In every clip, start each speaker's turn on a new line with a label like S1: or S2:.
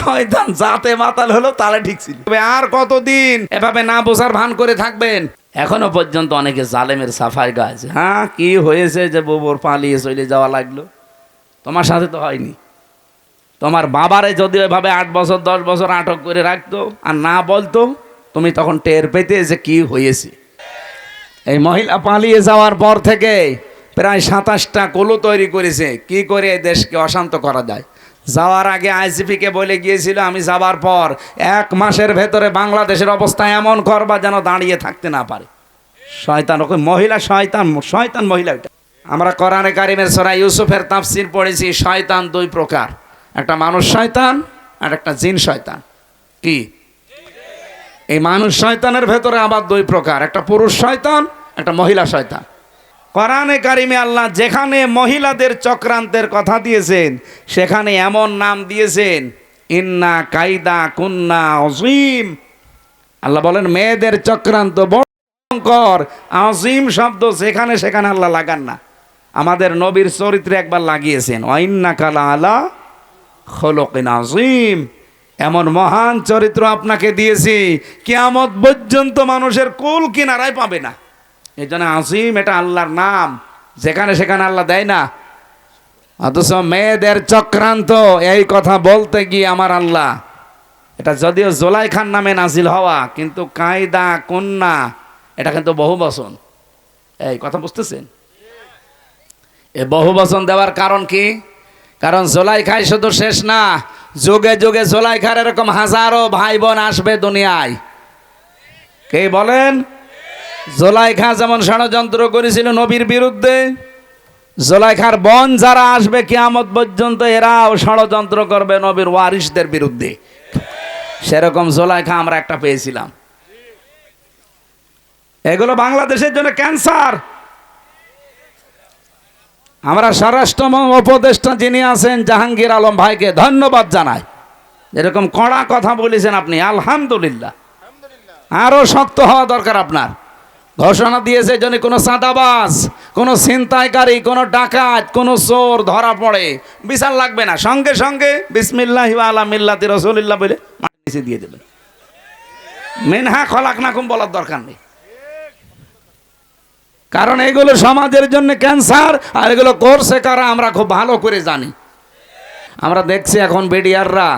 S1: শয়তান যাতে মাতাল হলো তাহলে ঠিক ছিল। তবে আর কতদিন? এভাবে না বোঝার ভান করে থাকবেন। এখনও পর্যন্ত অনেকে জালেমের সাফাই গাছ হ্যাঁ কি হয়েছে যে বউবর পালিয়ে চলে যাওয়া লাগল? তোমার সাথে তো হয়নি। তোমার বাবারে যদি ওইভাবে আট বছর দশ বছর আটক করে রাখতো আর না বলতো তুমি তখন টের পেতে যে কি হয়েছে। এই মহিলা পালিয়ে যাওয়ার পর থেকে প্রায় সাতাশটা কলু তৈরি করেছে। কি করে দেশকে অশান্ত করা যায়? যাওয়ার আগে আইসিপিকে বলে গিয়েছিল, আমি যাবার পর এক মাসের ভেতরে বাংলাদেশের অবস্থা এমন করবা যেন দাঁড়িয়ে থাকতে না পারে। শয়তান, ওকে মহিলা, শয়তান শয়তান মহিলা ওইটা আমরা কোরআনে কারিমের সরা ইউসুফের তাফসির পড়েছি, শয়তান দুই প্রকার। একটা মানুষ শয়তান, আর একটা জিন শয়তান। কি? এই মানুষ শয়তানের ভেতরে আবার দুই প্রকার, একটা পুরুষ শয়তান, একটা মহিলা শয়তান। কোরআনে কারিমে আল্লাহ যেখানে মহিলাদের চক্রান্তের কথা দিয়েছেন, সেখানে এমন নাম দিয়েছেন, ইন্না কাইদা কুন্না অজিম আল্লাহ বলেন, মেয়েদের চক্রান্ত বড় আজিম শব্দ সেখানে সেখানে আল্লাহ লাগান না। আমাদের নবীর চরিত্রে একবার লাগিয়েছেন অইন্না কালা আলা খোলকিন আজিম এমন মহান চরিত্র আপনাকে দিয়েছি, কিয়ামত পর্যন্ত মানুষের কুল কিনারায় পাবে না। এই জন্য আজিম এটা আল্লাহর নাম। যেখানে সেখানে আল্লাহ দেয় না। অথচ মেয়েদের চক্রান্ত, এই কথা বলতে গিয়ে আমার আল্লাহ। এটা যদিও জোলাই খান নামে নাজিল হওয়া, কিন্তু কায়দা কন্যা এটা কিন্তু বহু বচন। এই কথা বুঝতেছেন? এ বহু বচন দেওয়ার কারণ কি? কারণ জোলাই খাই শুধু শেষ না, যুগে যুগে জোলাই খার এরকম হাজারো ভাই বোন আসবে দুনিয়ায়। কে বলেন? জোলাইখা যেমন ষড়যন্ত্র করেছিল নবীর বিরুদ্ধে, জোলাইখার বন যারা আসবে কিয়ামত পর্যন্ত এরাও ষড়যন্ত্র করবে নবীর ওয়ারিসদের বিরুদ্ধে। সেরকম জোলাইখা আমরা একটা পেয়েছিলাম। এগুলো বাংলাদেশের জন্য ক্যান্সার। আমরা স্বরাষ্ট্র উপদেষ্টা যিনি আছেন, জাহাঙ্গীর আলম ভাইকে ধন্যবাদ জানাই। এরকম কড়া কথা বলেছেন আপনি, আলহামদুলিল্লাহ। আরও শক্ত হওয়া দরকার আপনার। ঘোষণা দিয়েছে যেন কোনো চাঁদাবাজ, কোনো ছিনতাইকারী, কোনো ডাকাত, কোনো চোর ধরা পড়ে বিশাল লাগবে না। সঙ্গে সঙ্গে বিসমিল্লাহ আলা মিল্লাতি রসুলিল্লাহ বলে মাটি নিচে দিয়ে দেবেন। মেনহা খলাক নাকুম বলার দরকার নেই। কারণ এগুলো সমাজের জন্য ক্যান্সার, আর এগুলো করছে কারা আমরা খুব ভালো করে জানি। আমরা দেখছি এখন বেডিয়াররা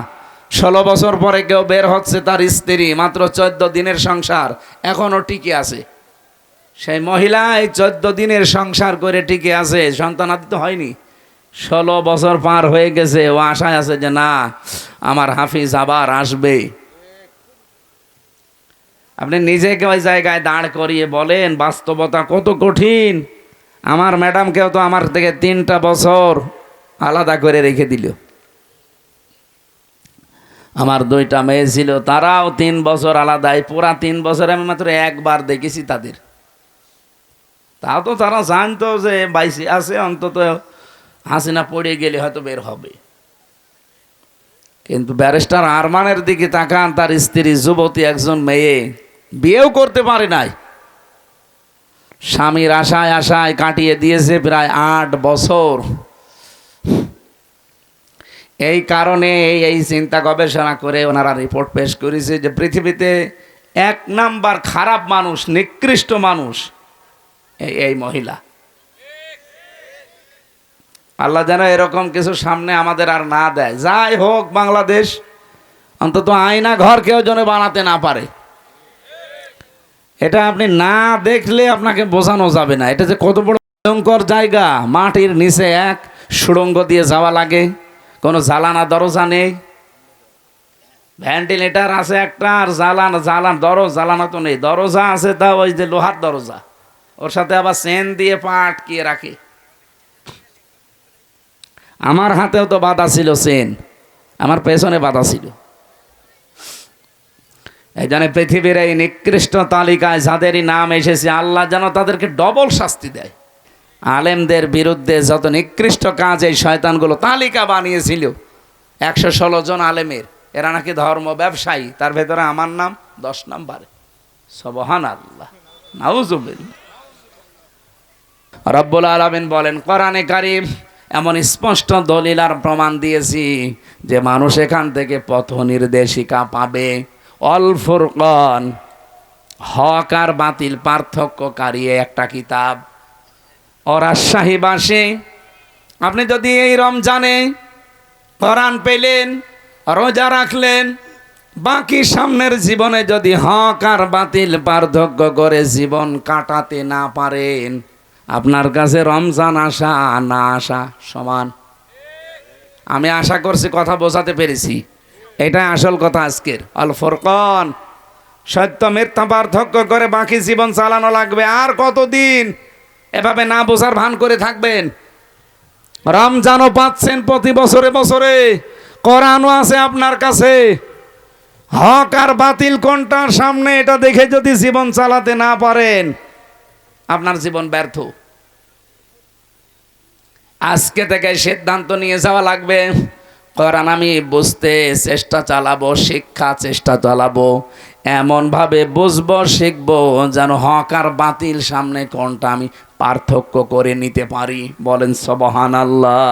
S1: ষোলো বছর পরে কেউ বের হচ্ছে তার স্ত্রী, মাত্র চোদ্দ দিনের সংসার এখনও টিকে আছে। সেই মহিলা এই চোদ্দ দিনের সংসার করে টিকে আছে সন্তানাদি তো হয়নি। ষোলো বছর পার হয়ে গেছে, ও আশায় আছে যে না, আমার হাফিজ আবার আসবে। আপনি নিজেকে ওই জায়গায় দাঁড় করিয়ে বলেন, বাস্তবতা কত কঠিন। আমার ম্যাডামকেও তো আমার থেকে তিনটা বছর আলাদা করে রেখে দিল। আমার দুইটা মেয়ে ছিল, তারাও তিন বছর আলাদাই, পুরা তিন বছর আমি মাত্র একবার দেখেছি তাদের। তাও তো তারা জানতো যে বাইসি আছে, অন্তত হাসিনা পড়ে গেলে হয়তো বের হবে। কিন্তু ব্যারিস্টার আরমানের দিকে তাকান, তার স্ত্রী যুবতী একজন মেয়ে বিয়েও করতে পারে নাই। স্বামীর আশায় আশায় কাটিয়ে দিয়েছে প্রায় আট বছর। এই কারণে এই চিন্তা গবেষণা করে ওনারা রিপোর্ট পেশ করেছে যে পৃথিবীতে এক নাম্বার খারাপ মানুষ, নিকৃষ্ট মানুষ এই মহিলা। আল্লাহ যেন এরকম কিছু সামনে আমাদের আর না দেয়। যাই হোক, বাংলাদেশ, অন্তত আয়না ঘর কেউ যেন বানাতে না পারে। এটা আপনি না দেখলে আপনাকে বোঝানো যাবে না। এটা যে কত বড় ভয়ঙ্কর জায়গা। মাটির নিচে এক সুড়ঙ্গ দিয়ে যাওয়া লাগে। কোনো জ্বালানা দরজা নেই। ভেন্টিলেটার আছে একটা, আর জ্বালানা, জ্বালান, দরজ, জ্বালানা তো নেই। দরজা আছে তা ওই যে লোহার দরজা। ওর সাথে আবার চেন দিয়ে পা আটকিয়ে রাখে। আমার হাতেও তো বাধা ছিল চেন আমার পেছনে বাধা ছিল। এই জন্য পৃথিবীর এই নিকৃষ্ট তালিকায় যাদেরই নাম এসেছে, আল্লাহ যেন তাদেরকে ডবল শাস্তি দেয়। আলেমদের বিরুদ্ধে যত নিকৃষ্ট কাজ এই শয়তানগুলো তালিকা বানিয়েছিল, একশো ষোলো জন আলেমের, এরা নাকি ধর্ম ব্যবসায়ী, তার ভেতরে আমার নাম দশ নাম্বারে। সবহান আল্লাহ নাউজুবিল্লাহ। রব্বুল আলমিন বলেন, কোরআনে কারিম এমন স্পষ্ট দলিল আর প্রমাণ দিয়েছি যে মানুষ এখান থেকে পথ নির্দেশিকা পাবে। অল্পর কন হক আর বাতিল পার্থক্যকারী একটা কিতাব। ও রাজশাহীবাসী আপনি যদি এই রমজানে কোরআন পেলেন, রোজা রাখলেন, বাকি সামনের জীবনে যদি হক আর বাতিল পার্থক্য করে জীবন কাটাতে না পারেন আপনার কাছে রমজান আসা না আসা সমান। আমি আশা করছি কথা বোঝাতে পেরেছি। এটাই আসল কথা আজকের। অল ফোরকন, সত্য মিথ্যা পার্থক্য করে বাকি জীবন চালানো লাগবে আর কতদিন? এভাবে না বোঝার ভান করে থাকবেন। রমজানও পাচ্ছেন প্রতি বছরে বছরে। কোরআনও আছে আপনার কাছে। হক আর বাতিল কোনটার সামনে এটা দেখে যদি জীবন চালাতে না পারেন আপনার জীবন ব্যর্থ। আজকে থেকে সিদ্ধান্ত নিয়ে যাওয়া লাগবে। করান আমি বুঝতে চেষ্টা চালাবো, শিক্ষা চেষ্টা চালাবো, এমনভাবে বুঝব, শিখব যেন হক আর বাতিল সামনে কোনটা আমি পার্থক্য করে নিতে পারি। বলেন সবহান আল্লাহ